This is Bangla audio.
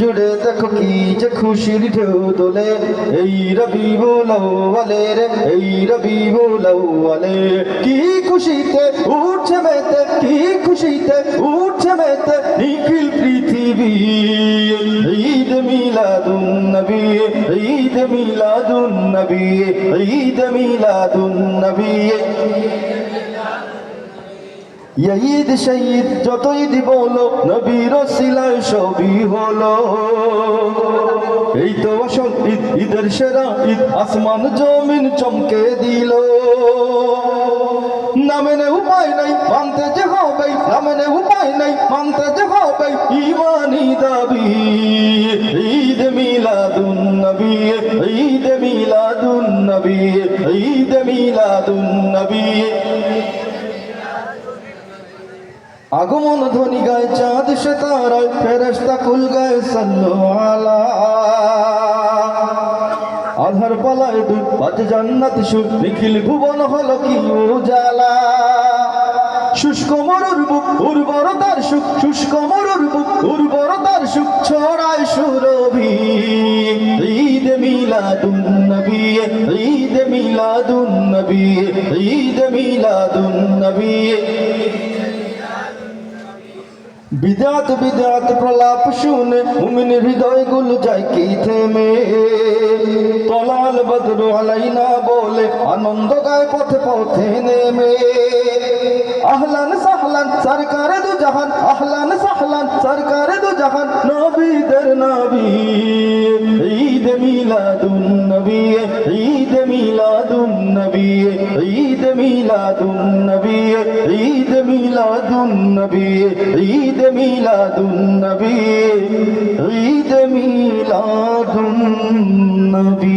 জুড়ে দেখো কি যে খুশির ঢেউ দোলে এই রবি বোলাওয়ালে রে, এই রবি বোলাওয়ালে কি খুশিতে উঠছে মেতে, কি খুশিতে উঠছে মেতে নিখিল পৃথিবী। ঈদ মিলাদুন নবী, ঈদ মিলাদুন নবী, ঈদ মিলাদুন নবী। ঈদ শহীদ যত ঈদ বলো নবীর সিলায় সবই হলো। এই তো আসল ঈদ, ঈদের সেরা ঈদ, আসমান জমিন চমকে দিল। নামেনে উপায় নাই, মানতে যে হবে নামেনে উপায় নাই, মানতে যে হবে ইমানি দাবি। ঈদ মিলাদুন নবী, ঈদ মিলাদুন নবী, ঈদ মিলাদুন নবী। আগমন ধ্বনি গায় চাঁদ সে তারায় ফেরেস্তা কুল গায় সাল্লু আলা। আধার পালায় দুধ বাজ জান্নাত সুর নিখিল ভুবন হলো কি উজালা। শুষ্ক মরুর বুক, উর্বরতার সুখ, শুষ্ক মরুর বুক, উর্বরতার সুখ, ছড়ায় সুরভি। ঈদ মিলাদুন নবী ঈদ মিলাদুন নবী ঈদ মিলাদুন নবী বিদাত বিদাত প্রলাপ শুনে হৃদয় গুল যায় কি থেমে? তলাল বদরু আলাইনা বলে আনন্দ গায় পথে পথে নেমে। আহলান সাহলান, সরকার দু জাহান, আহলান সাহলান, সরকার দু জাহান মিলাদুন নবী ঈদ মিলাদুন নবী ঈদ মিলাদুন নবী ঈদ মিলাদুন নবী ঈদ মিলাদুন